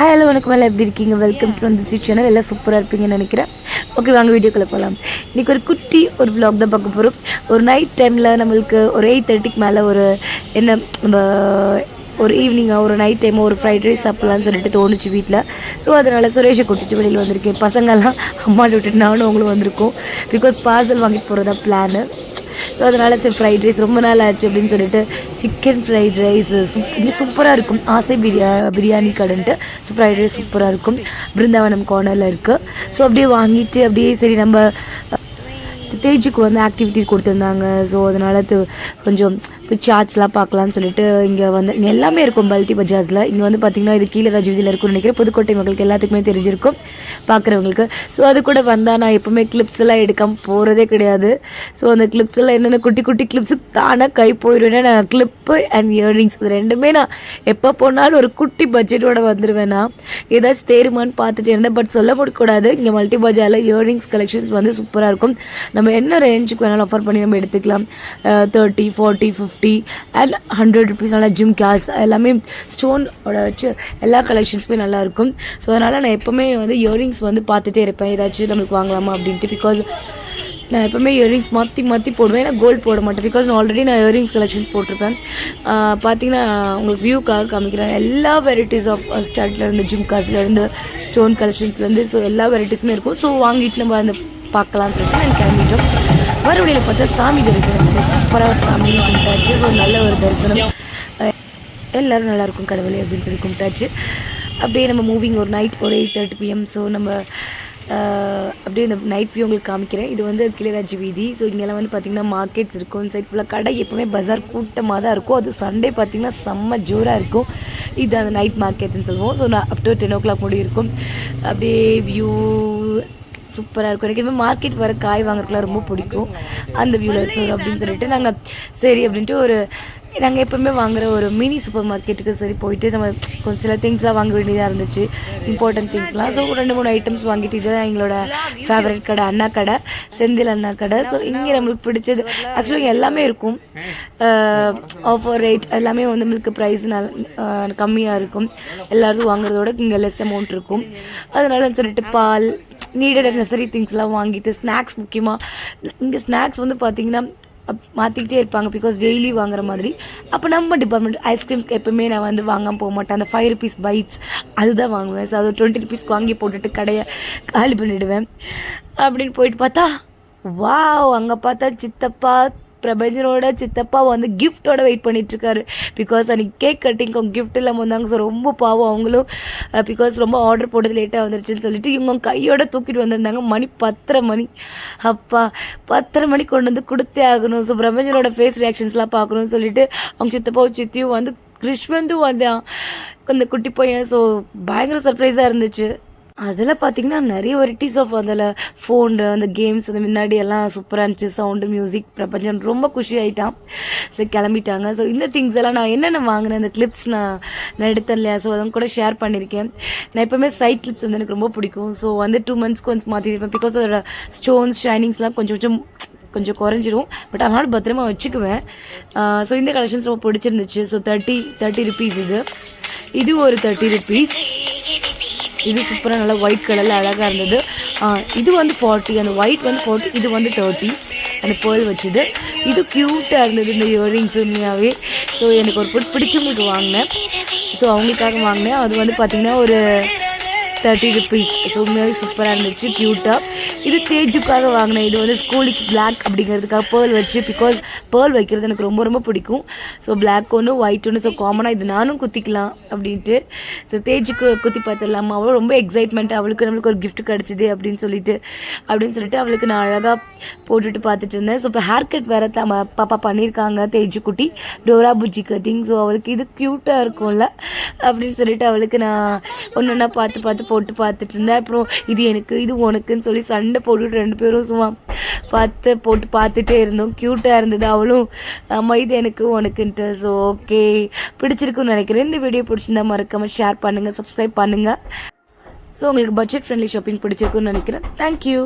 Hi hello வணக்கம். எல்லாம் எப்படி இருக்கீங்க? வெல்கம் டு வந்து சேனல் எல்லாம் சூப்பராக இருப்பீங்கன்னு நினைக்கிறேன். ஓகே வாங்க வீடியோக்குள்ளே போகலாம் இன்றைக்கி ஒரு குட்டி ஒரு ப்ளாக் தான் பார்க்க போகிறோம் ஒரு நைட் டைமில் நம்மளுக்கு ஒரு எயிட் தேர்ட்டிக்கு மேலே ஒரு என்ன நம்ம ஒரு ஈவினிங்காக ஒரு நைட் டைம் ஒரு ஃப்ரைட் ரைஸ் சாப்பிட்லான்னு சொல்லிட்டு தோணுச்சு வீட்டில் ஸோ அதனால் சுரேஷை கூட்டிட்டு வெளியில் வந்திருக்கேன். பசங்கள்லாம் அம்மாட்ட விட்டுட்டு நானும் அவங்களும் வந்திருக்கோம். பிகாஸ் பார்சல் வாங்கிட்டு போகிறதா பிளானு ஸோ அதனால் சரி ஃப்ரைட் ரைஸ் ரொம்ப நாள் ஆச்சு அப்படின்னு சொல்லிட்டு சிக்கன் ஃப்ரைட் ரைஸ் சூப் இங்கே சூப்பராக இருக்கும். ஆசை பிரியா பிரியாணி கடைன்ட்டு. ஸோ ஃப்ரைட் ரைஸ் சூப்பராக இருக்கும். பிருந்தாவனம் கார்னரில் இருக்குது ஸோ அப்படியே வாங்கிட்டு அப்படியே சரி நம்ம ஸ்டேஜுக்கு வந்து ஆக்டிவிட்டிஸ் கொடுத்துருந்தாங்க. ஸோ அதனால் கொஞ்சம் சார்ட்ஸ்லாம் பார்க்கலாம்னு சொல்லிட்டு இங்கே வந்து இங்கே எல்லாமே இருக்கும் பல்டி பஜாஸில் இங்கே வந்து பார்த்திங்கன்னா இது கீழே ராஜ்வீதியில் இருக்கும்னு நினைக்கிறேன். புதுக்கோட்டை மக்களுக்கு எல்லாத்துக்குமே தெரிஞ்சிருக்கும் பார்க்குறவங்களுக்கு ஸோ அது கூட வந்தால் நான் எப்போவுமே கிளிப்ஸ் எல்லாம் எடுக்காமல் போகிறதே கிடையாது. ஸோ அந்த கிளிப்ஸ் எல்லாம் என்னென்ன குட்டி குட்டி கிளிப்ஸு தானாக கை போயிடுவேன்னா நான் கிளிப்பு அண்ட் இயர்னிங்ஸ் இது ரெண்டுமே நான் எப்போ போனாலும் ஒரு குட்டி பட்ஜெட்டோட வந்துடுவேன் நான். ஏதாச்சும் தேருமான்னு பார்த்துட்டு இருந்தேன் பட் சொல்ல முடியக்கூடாது இங்கே மல்டி பஜாரில் இயரிங்ஸ் கலெக்ஷன்ஸ் வந்து சூப்பராக இருக்கும். நம்ம என்ன ரேஞ்சுக்கு வேணாலும் ஆஃபர் பண்ணி நம்ம எடுத்துக்கலாம். Thirty forty fifty and hundred rupees நல்லா ஜிம் கேஸ் எல்லாமே ஸ்டோனோட வச்சு எல்லா கலெக்ஷன்ஸுமே நல்லாயிருக்கும் ஸோ அதனால் நான் எப்போவுமே வந்து இயரிங்ஸ் வந்து பார்த்துட்டே இருப்பேன். ஏதாச்சும் நம்மளுக்கு வாங்கலாமா அப்படின்ட்டு பிகாஸ் நான் எப்போவுமே இயரிங்ஸ் மாற்றி மாற்றி போடுவேன். ஏன்னா கோல்டு போட மாட்டேன். பிகாஸ் நான் ஆல்ரெடி நான் இயரிங்ஸ் கலெக்ஷன்ஸ் போட்டிருப்பேன். பார்த்தீங்கன்னா உங்களுக்கு வியூக்காக காமிக்கிறேன். எல்லா வெரைட்டிஸ் ஆஃப் ஸ்டார்ட்லேருந்து ஜிம்காஸ்லேருந்து ஸ்டோன் கலெக்ஷன்ஸ்லேருந்து ஸோ எல்லா வெரைட்டிஸுமே இருக்கும். ஸோ வாங்கிட்டு நம்ம அந்த பார்க்கலாம்னு சொல்லிட்டு நான் கிளம்பிட்டோம். மறுபடியில் பார்த்தா சாமி தரிசனம். சூப்பராக ஒரு சாமி கும்பிட்டாச்சு. ஸோ நல்ல ஒரு தரிசனம். எல்லோரும் நல்லாயிருக்கும் கடவுளே அப்படின்னு சொல்லி கும்பிட்டாச்சு. அப்படியே நம்ம மூவிங் ஒரு நைட் ஒரு எயிட் தேர்ட்டி பிஎம் ஸோ நம்ம அப்படியே இந்த நைட் வியூ உங்களுக்கு காமிக்கிறேன். இது வந்து கிளிராஜ் வீதி. ஸோ இங்கெல்லாம் வந்து பார்த்திங்கன்னா மார்க்கெட்ஸ் இருக்கும். சைட் ஃபுல்லாக கடை எப்போவுமே பஜார் கூட்டமாக தான் இருக்கும். அது சண்டே பார்த்திங்கன்னா செம்ம ஜோராக இருக்கும். இது அந்த நைட் மார்க்கெட்னு சொல்லுவோம். ஸோ நான் up to ten o'clock முடியும் இருக்கும். அப்படியே வியூ சூப்பராக இருக்கும். எனக்கு இதுமாதிரி மார்க்கெட் வர காய் வாங்குறதுக்குலாம் ரொம்ப பிடிக்கும். அந்த வியூவில் சார் அப்படின்னு சொல்லிட்டு நாங்கள் சரி அப்படின்ட்டு ஒரு நாங்கள் எப்போவுமே வாங்குற ஒரு மினி சூப்பர் மார்க்கெட்டுக்கு சரி போயிட்டு நம்ம கொஞ்சம் சில திங்ஸ்லாம் வாங்க வேண்டியதாக இருந்துச்சு. இம்பார்ட்டன்ட் திங்ஸ்லாம் ஸோ ரெண்டு மூணு ஐட்டம்ஸ் வாங்கிட்டு இதுதான் எங்களோட ஃபேவரட் கடை அண்ணா கடை செந்தில் அண்ணா கடை. ஸோ இங்கே நம்மளுக்கு பிடிச்சது. ஆக்சுவலாக எல்லாமே இருக்கும். ஆஃபர் ரேட் எல்லாமே வந்து நம்மளுக்கு ப்ரைஸ் நல்ல கம்மியாக இருக்கும். எல்லாரும் வாங்குறதோட இங்கே லெஸ் அமௌண்ட் இருக்கும். அதனால சொல்லிட்டு பால் நீடட் நெசரி திங்ஸ்லாம் வாங்கிட்டு ஸ்நாக்ஸ் முக்கியமாக இங்கே ஸ்நாக்ஸ் வந்து பார்த்தீங்கன்னா மாற்றிக்கிட்டே இருப்பாங்க பிகாஸ் டெய்லி வாங்குற மாதிரி. அப்போ நம்ம டிபார்ட்மெண்ட் ஐஸ்கிரீம்ஸ்க்கு எப்பவுமே நான் வந்து வாங்காமல் போக மாட்டேன். அந்த ஃபைவ் ருபீஸ் பைட்ஸ் அதுதான் வாங்குவேன். ஸோ அது டுவெண்ட்டி ருபீஸ்க்கு வாங்கி போட்டுட்டு கடையை காலி பண்ணிவிடுவேன் அப்படின்னு போயிட்டு பார்த்தா வாவ் அங்கே பார்த்தா சித்தப்பா பிரபஞ்சனோட சித்தப்பா வந்து கிஃப்டோட வெயிட் பண்ணிட்டு இருக்காரு பிகாஸ் அன்னைக்கு கேக் கட்டிங் கிஃப்ட் இல்லாமல் வந்தாங்க. ஸோ ரொம்ப பாவம் அவங்களும். Uh, பிகாஸ் ரொம்ப ஆர்டர் போட்டது லேட்டாக வந்துருச்சுன்னு சொல்லிட்டு இவங்க கையோட தூக்கிட்டு வந்திருந்தாங்க. மணி பத்தரை மணி. அப்பா பத்தரை மணி கொண்டு வந்து கொடுத்தே ஆகணும். ஸோ பிரபஞ்சனோட ஃபேஸ் ரியாக்ஷன்ஸ்லாம் பார்க்கணும்னு சொல்லிட்டு அவங்க சித்தப்பாவும் சித்தியும் வந்து கிருஷ்ணந்தும் வந்தான். அந்த குட்டி பையன். ஸோ பயங்கர சர்ப்ரைஸாக இருந்துச்சு. அதில் பார்த்தீங்கன்னா நிறைய வெரைட்டிஸ் ஆஃப் அதில் ஃபோன் அந்த கேம்ஸ் அந்த முன்னாடி எல்லாம் சூப்பராக இருந்துச்சு. சவுண்டு மியூசிக் பிரபஞ்சம் ரொம்ப குஷி ஆகிட்டான் சரி கிளம்பிட்டாங்க. ஸோ இந்த திங்ஸ் எல்லாம் நான் என்னென்ன வாங்கினேன்? அந்த கிளிப்ஸ் நான் நான் எடுத்தேன் இல்லையா? ஸோ அதெல்லாம் கூட ஷேர் பண்ணியிருக்கேன். நான் எப்போவுமே சைட் கிளிப்ஸ் வந்து எனக்கு ரொம்ப பிடிக்கும். ஸோ வந்து டூ மந்த்ஸ்க்கு கொஞ்சம் மாற்றிருப்பேன் பிகாஸ் அதோட ஸ்டோன்ஸ் ஷைனிங்ஸ்லாம் கொஞ்சம் கொஞ்சம் கொஞ்சம் குறைஞ்சிரும். பட் அதனால் பத்திரமா வச்சுக்குவேன். ஸோ இந்த கலெக்ஷன்ஸ் ரொம்ப பிடிச்சிருந்துச்சு. ஸோ தேர்ட்டி தேர்ட்டி ருபீஸ் இது. இது ஒரு தேர்ட்டி ருபீஸ் இது சூப்பராக நல்லா ஒயிட் கலரில் அழகாக இருந்தது. இது வந்து ஃபார்ட்டி அந்த ஒயிட் வந்து ஃபார்ட்டி இது வந்து தேர்ட்டி அந்த பேர்ல் வச்சது. இது க்யூட்டாக இருந்தது இந்த இயரிங்ஸ் உண்மையாகவே ஸோ எனக்கு ஒரு பிடிச்சவங்களுக்கு வாங்கினேன். ஸோ அவங்களுக்காக வாங்கினேன். அது வந்து பார்த்திங்கன்னா ஒரு தேர்ட்டி ருபீஸ் ஸோ உண்மையாகவே சூப்பராக இருந்துச்சு க்யூட்டாக இது தேஜுக்காக வாங்கினேன். இது வந்து ஸ்கூலுக்கு பிளாக் அப்படிங்கிறதுக்காக பேர்ல் வச்சு பிகாஸ் பேர்ல் வைக்கிறது எனக்கு ரொம்ப ரொம்ப பிடிக்கும். ஸோ பிளாக் ஒன்று ஒயிட் ஒன்று ஸோ காமனாக இது நானும் குத்திக்கலாம் அப்படின்ட்டு. ஸோ தேஜுக்கு குத்தி பார்த்துடலாமா. அவளும் ரொம்ப எக்ஸைட்மெண்ட் அவளுக்கு நம்மளுக்கு ஒரு கிஃப்ட் கிடச்சிது அப்படின்னு சொல்லிட்டு அப்படின்னு சொல்லிட்டு அவளுக்கு நான் அழகாக போட்டுட்டு பார்த்துட்டு இருந்தேன். ஸோ இப்போ ஹேர் கட் வேறு த பாப்பா பண்ணியிருக்காங்க தேஜு குட்டி. டோரா புஜ்ஜி கட்டிங் ஸோ அவளுக்கு இது க்யூட்டாக இருக்கும்ல அப்படின்னு சொல்லிட்டு அவளுக்கு நான் ஒன்று ஒன்றா பார்த்து பார்த்து போட்டு பார்த்துட்டு இருந்தேன் அப்புறம் இது எனக்கு இது உனக்குன்னு சொல்லி சண்டை போட்டுட்டு ரெண்டு பேரும் சும்மா பார்த்து போட்டு பார்த்துட்டே இருந்தோம். க்யூட்டாக இருந்தது அவளும். அம்மா இது எனக்கு உனக்குன்ட்டு. ஸோ ஓகே பிடிச்சிருக்குன்னு நினைக்கிறேன். இந்த வீடியோ பிடிச்சிருந்தா மறக்காமல் ஷேர் பண்ணுங்கள் சப்ஸ்கிரைப் பண்ணுங்கள் ஸோ உங்களுக்கு பட்ஜெட் ஃப்ரெண்ட்லி ஷாப்பிங் பிடிச்சிருக்குன்னு நினைக்கிறேன் தேங்க்யூ